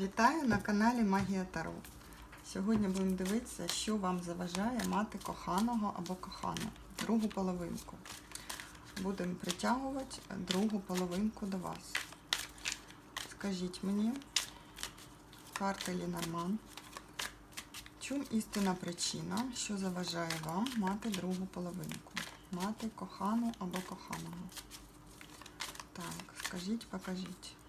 Вітаю на каналі Магія Таро. Сьогодні будемо дивитися, що вам заважає мати коханого або кохану, другу половинку. Будемо притягувати другу половинку до вас. Скажіть мені, карта Лінорман, чому істинна причина, що заважає вам мати другу половинку, мати кохану або коханого? Так, скажіть, покажіть.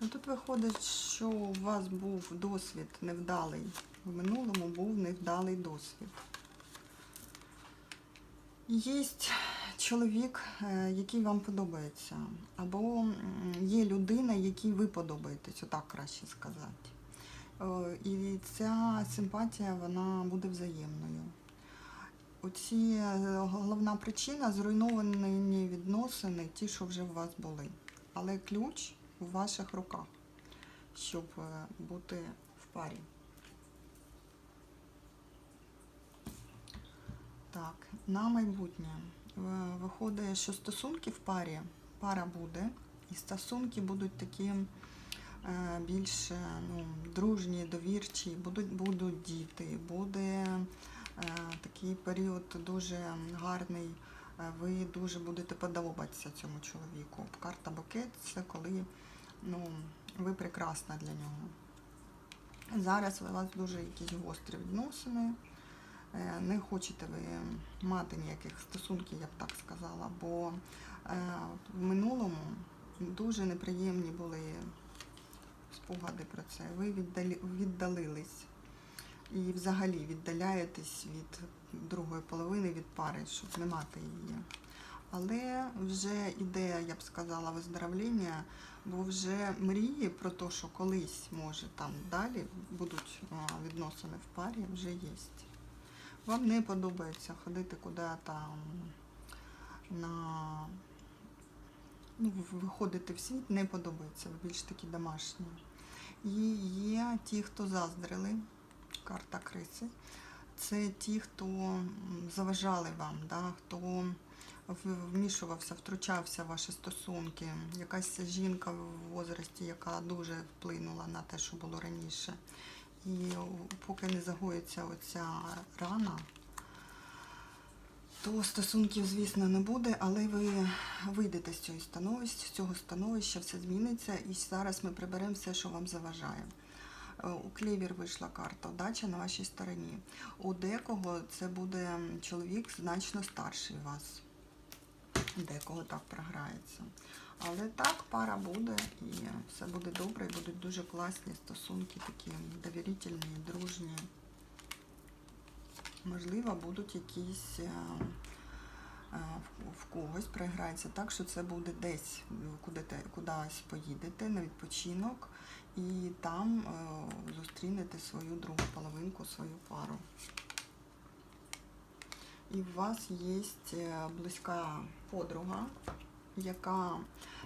Ну, тут виходить, що у вас був досвід невдалий. В минулому був невдалий досвід. Є чоловік, е, який вам подобається, або є людина, якій ви подобаєтесь, отак краще сказати. Е, І ця симпатія вона буде взаємною. Оці е, головна причина зруйновані відносини, ті, що вже у вас були. Але ключ у ваших руках, щоб е, бути в парі. Так, на майбутнє. Виходить, що стосунки в парі, пара буде, і стосунки будуть такі е, більш е, ну, дружні, довірчі, будуть, будуть діти, буде такий період дуже гарний. Е, Ви дуже будете подобатися цьому чоловіку. Карта букет це коли ну, ви прекрасна для нього. Зараз у вас дуже якісь гострі відносини. Е, Не хочете ви мати ніяких стосунків, я б так сказала, бо е, в минулому дуже неприємні були спогади про це. Ви віддалились і взагалі віддаляєтесь від другої половини, від пари, щоб не мати її. Але вже іде, я б сказала, виздоровлення, бо вже мрії про те, що колись, може, там далі будуть відносини в парі, вже є. Вам не подобається ходити куди там на ну, виходити в світ, не подобається, ви більш такі домашні. І є ті, хто заздрили, карта криси. Це ті, хто заважали вам, да, хто вмішувався, втручався в ваші стосунки. Якась жінка в возрасті, яка дуже вплинула на те, що було раніше. І поки не загоїться оця рана, то стосунків, звісно, не буде, але ви вийдете з цього становища, з цього становища, все зміниться, і зараз ми приберемо все, що вам заважає. Е, У клевір вийшла карта Удача на вашій стороні. У декого це буде чоловік значно старший вас. Декого так програється. Але так, пара буде, і все буде добре, і будуть дуже класні стосунки, такі довірительні, дружні. Можливо, будуть якісь е, е, в- когось програється так, що це буде десь, куди кудись поїдете на відпочинок, і там е, зустрінете свою другу половинку, свою пару. І у вас є е, близька подруга, яка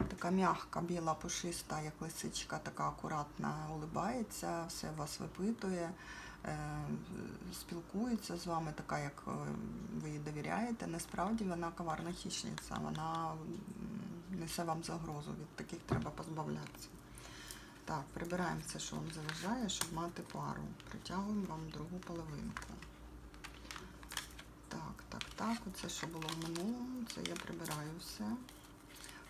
така м'яка, біла, пушиста, як лисичка, така акуратна, улибається, все вас випитує, е, спілкується з вами, така, як ви їй довіряєте. Насправді вона коварна хищниця, вона несе вам загрозу. Від таких треба позбавлятися. Так, прибираємо все, що вам заважає, щоб мати пару. Притягуємо вам другу половинку. Так, так, так. Оце, що було в минулому, це я прибираю все.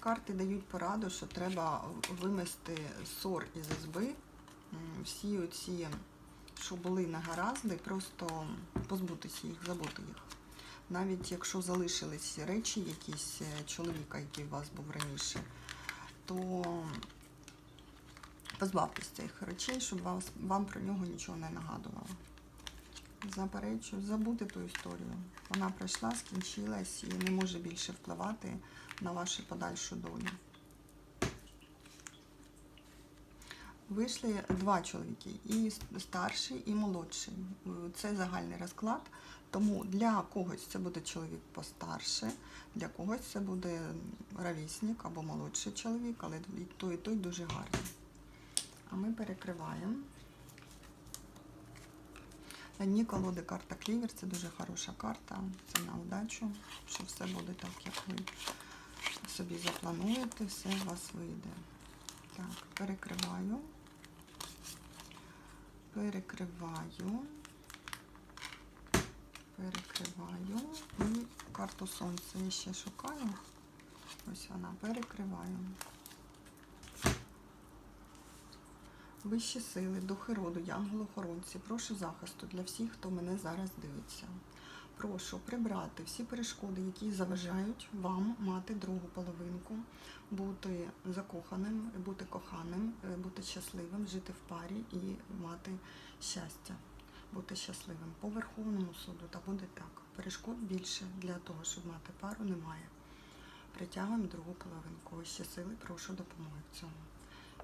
Карти дають пораду, що треба вимести ссор із ізби. Всі оці, що були негаразди, просто позбутися їх, забути їх. Навіть якщо залишились речі якісь е, чоловіка, який у вас був раніше, то позбавтесь цих речей, щоб вас, вам про нього нічого не нагадувало. Заперечую, забути ту історію. Вона пройшла, скінчилась і не може більше впливати на вашу подальшу долю. Вийшли два чоловіки, і старший, і молодший. Це загальний розклад. Тому для когось це буде чоловік постарше, для когось це буде ровесник або молодший чоловік, але і той, і той дуже гарний. Ми перекриваємо. Дні колоди карта Клівер це дуже хороша карта. Це на удачу, що все буде так, як ви собі заплануєте, все у вас вийде. Так, перекриваю. Перекриваю. Перекриваю. І карту сонця я ще шукаю. Ось вона, перекриваю. Вищі сили, духи роду, янголи-охоронці, прошу захисту для всіх, хто мене зараз дивиться. Прошу прибрати всі перешкоди, які заважають вам мати другу половинку, бути закоханим, бути коханим, е, бути щасливим, жити в парі і мати щастя, бути щасливим. По Верховному суду та буде так. Перешкод більше для того, щоб мати пару, немає. Притягуємо другу половинку. Вищі сили, прошу допомоги в цьому.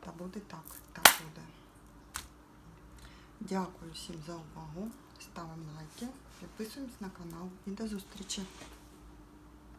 Та буде так, так буде. Дякую всім за увагу. Ставимо лайки, підписуємось на канал і до зустрічі.